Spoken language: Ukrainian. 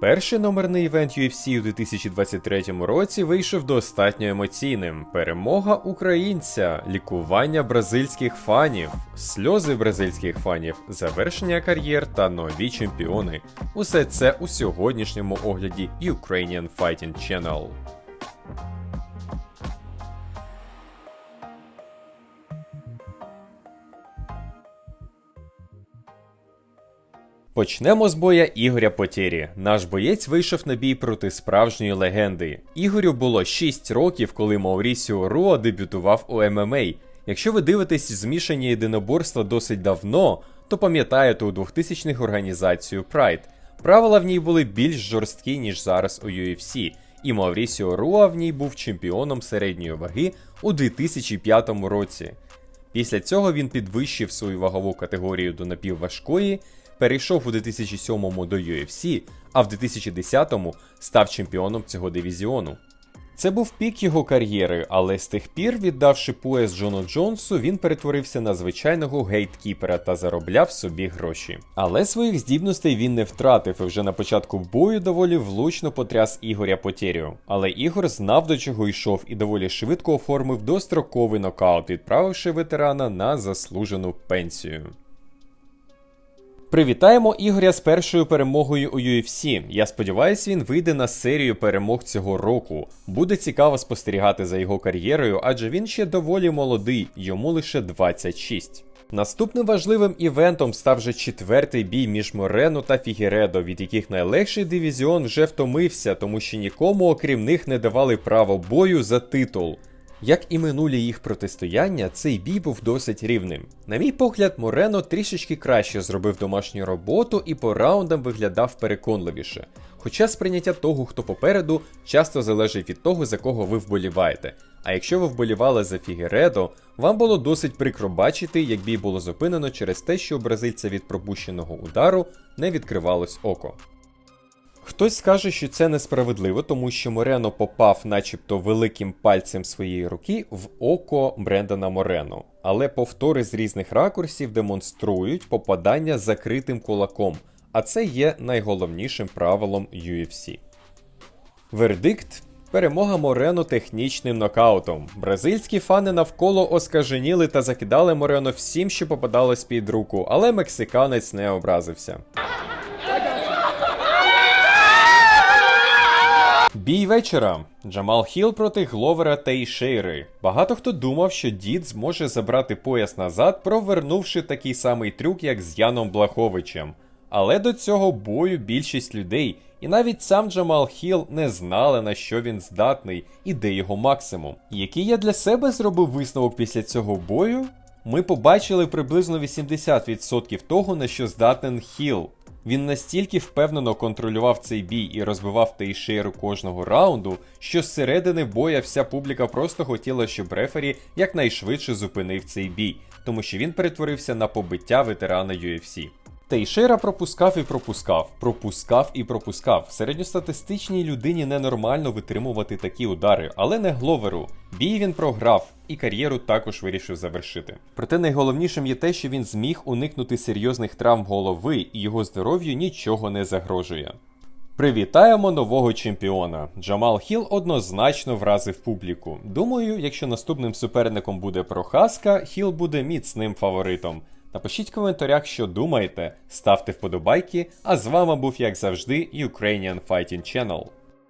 Перший номерний івент UFC у 2023 році вийшов достатньо емоційним. Перемога українця, лікування бразильських фанів, сльози бразильських фанів, завершення кар'єр та нові чемпіони. Усе це у сьогоднішньому огляді Ukrainian Fighting Channel. Почнемо з боя Ігоря Потєрі. Наш боєць вийшов на бій проти справжньої легенди. Ігорю було 6 років, коли Маурісіо Руа дебютував у ММА. Якщо ви дивитесь змішані єдиноборства досить давно, то пам'ятаєте у 2000-х організацію Pride. Правила в ній були більш жорсткі, ніж зараз у UFC, і Маурісіо Руа в ній був чемпіоном середньої ваги у 2005 році. Після цього він підвищив свою вагову категорію до напівважкої, перейшов у 2007-му до UFC, а в 2010-му став чемпіоном цього дивізіону. Це був пік його кар'єри, але з тих пір, віддавши пояс Джону Джонсу, він перетворився на звичайного гейткіпера та заробляв собі гроші. Але своїх здібностей він не втратив і вже на початку бою доволі влучно потряс Ігоря Потєрю. Але Ігор знав до чого йшов і доволі швидко оформив достроковий нокаут, відправивши ветерана на заслужену пенсію. Привітаємо Ігоря з першою перемогою у UFC. Я сподіваюся, він вийде на серію перемог цього року. Буде цікаво спостерігати за його кар'єрою, адже він ще доволі молодий, йому лише 26. Наступним важливим івентом став вже четвертий бій між Морено та Фігередо, від яких найлегший дивізіон вже втомився, тому що нікому, окрім них, не давали право бою за титул. Як і минулі їх протистояння, цей бій був досить рівним. На мій погляд, Морено трішечки краще зробив домашню роботу і по раундам виглядав переконливіше. Хоча сприйняття того, хто попереду, часто залежить від того, за кого ви вболіваєте. А якщо ви вболівали за Фігередо, вам було досить прикро бачити, як бій було зупинено через те, що у бразильця від пропущеного удару не відкривалось око. Хтось скаже, що це несправедливо, тому що Морено попав, начебто, великим пальцем своєї руки в око Брендана Морено. Але повтори з різних ракурсів демонструють попадання закритим кулаком, а це є найголовнішим правилом UFC. Вердикт перемога Морено технічним нокаутом. Бразильські фани навколо оскаженіли та закидали Морено всім, що попадалось під руку, але мексиканець не образився. Бій вечора. Джамал Хіл проти Гловера та Ішейри. Багато хто думав, що дід зможе забрати пояс назад, провернувши такий самий трюк, як з Яном Блаховичем. Але до цього бою більшість людей, і навіть сам Джамал Хіл не знали, на що він здатний і де його максимум. Який я для себе зробив висновок після цього бою? Ми побачили приблизно 80% того, на що здатен Хіл. Він настільки впевнено контролював цей бій і розбивав тейшеру кожного раунду, що зсередини боя вся публіка просто хотіла, щоб рефері якнайшвидше зупинив цей бій, тому що він перетворився на побиття ветерана UFC. Тейшера пропускав і пропускав, пропускав і пропускав. Середньостатистичній людині ненормально витримувати такі удари, але не Гловеру. Бій він програв і кар'єру також вирішив завершити. Проте найголовнішим є те, що він зміг уникнути серйозних травм голови і його здоров'ю нічого не загрожує. Привітаємо нового чемпіона. Джамал Хіл однозначно вразив публіку. Думаю, якщо наступним суперником буде Прохаска, Хіл буде міцним фаворитом. Напишіть в коментарях, що думаєте, ставте вподобайки, а з вами був, як завжди, Ukrainian Fighting Channel.